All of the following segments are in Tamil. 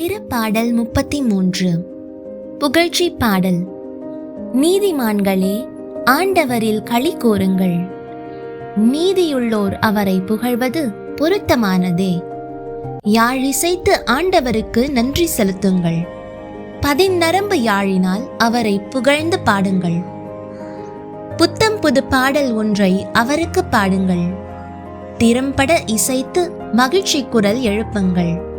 திருப்பாடல் முப்பத்தி மூன்று புகழ்ச்சி பாடல். நீதிமான்களே ஆண்டவரில் களி கூறுங்கள் நீதியுள்ளோர் அவரை புகழ்வது பொருத்தமானதே. யாழ் இசைத்து ஆண்டவருக்கு நன்றி செலுத்துங்கள். பதிநரம்பு யாழினால் அவரை புகழ்ந்து பாடுங்கள். புத்தம் புது பாடல் ஒன்றை அவருக்கு பாடுங்கள். திறம்பட இசைத்து மகிழ்ச்சி குரல் எழுப்புங்கள்.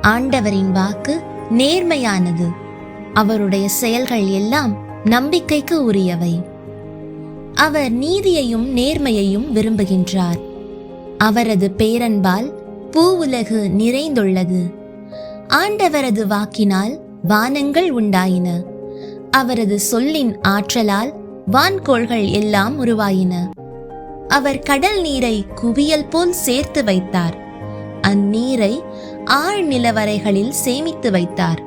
ஆண்டவரின் வாக்கு நேர்மையானது. அவருடைய செயல்கள் எல்லாம் நம்பிக்கைக்கு உரியவை. அவர் நீதியையும் நேர்மையையும் விரும்புகின்றார். அவரது பேரன்பால் பூவுலகு நிறைந்துள்ளது. ஆண்டவரது வாக்கினால் வானங்கள் உண்டாயின. அவரது சொல்லின் ஆற்றலால் வான்கோள்கள் எல்லாம் உருவாயின. அவர் கடல் நீரை குவியல் போல் சேர்த்து வைத்தார். அந்நீரை ஆழ் நிலவரைகளில் சேமித்து வைத்தார்.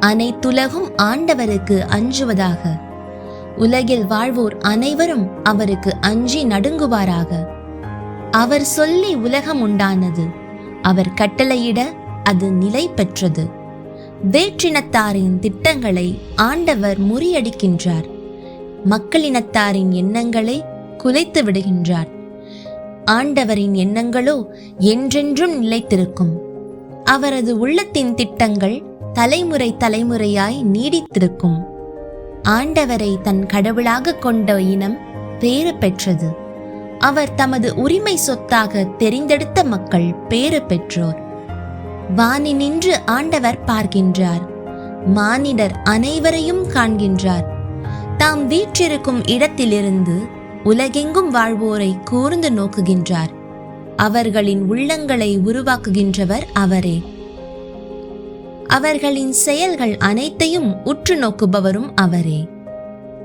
அனைத்துலகும் ஆண்டவருக்கு அஞ்சுவதாக. உலகில் வாழ்வோர் அனைவரும் அவருக்கு அஞ்சி நடுங்குவாராக. அவர் சொல்லி உலகம் உண்டானது. அவர் கட்டளையிட அது நிலை பெற்றது. வேற்றினத்தாரின் திட்டங்களை ஆண்டவர் முறியடிக்கின்றார். மக்களினத்தாரின் எண்ணங்களை குலைத்து விடுகின்றார் ஆண்டவரின் எண்ணங்களோ என்றென்றும் நிலைத்திருக்கும். அவரது உள்ளத்தின் திட்டங்கள் தலைமுறை தலைமுறையாய் நீடித்திருக்கும். ஆண்டவரை தன் கடவுளாக கொண்ட இனம் பேறு பெற்றது. அவர் தமது உரிமை சொத்தாக தெரிந்தெடுத்த மக்கள் பேறு பெற்றோர். வானி நின்று ஆண்டவர் பார்க்கின்றார். மானிடர் அனைவரையும் காண்கின்றார். தாம் வீற்றிருக்கும் இடத்திலிருந்து உலகெங்கும் வாழ்வோரை கூர்ந்து நோக்குகின்றார். அவர்களின் உள்ளங்களை உருவாக்குகின்றவர் அவரே. அவர்களின் செயல்கள் அனைத்தையும் உற்று நோக்குபவரும் அவரே.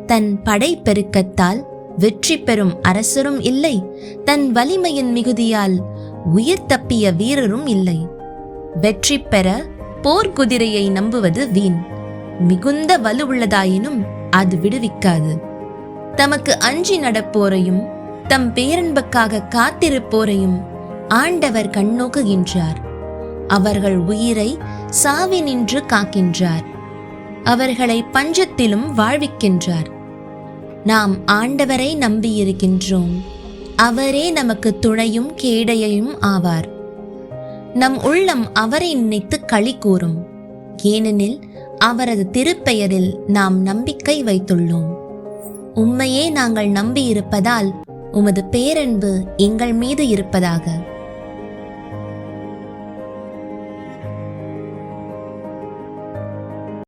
தன் படைப்பெருக்கத்தால் வெற்றி பெறும் அரசரும் இல்லை. தன் வலிமையின் மிகுதியால் உயிர் தப்பிய வீரரும் இல்லை. வெற்றி பெற போர்க்குதிரையை நம்புவது வீண். மிகுந்த வலுவுள்ளதாயினும் அது விடுவிக்காது. தமக்கு அஞ்சி நடப்போரையும் தம் பேரன்புக்காக காத்திருப்போரையும் ஆண்டவர் கண்ணோக்குகின்றார். அவர்கள் உயிரை சாவினின்று காக்கின்றார். அவர்களை பஞ்சத்திலும் வாழ்விக்கின்றார். நாம் ஆண்டவரை நம்பியிருக்கின்றோம். அவரே நமக்கு துணையும் கேடையும் ஆவார். நம் உள்ளம் அவரை நினைத்து களி கூறும். ஏனெனில் அவரது திருப்பெயரில் நாம் நம்பிக்கை வைத்துள்ளோம். உண்மையே நாங்கள் நம்பியிருப்பதால் உமது பேரன்பு எங்கள் மீது இருப்பதாக.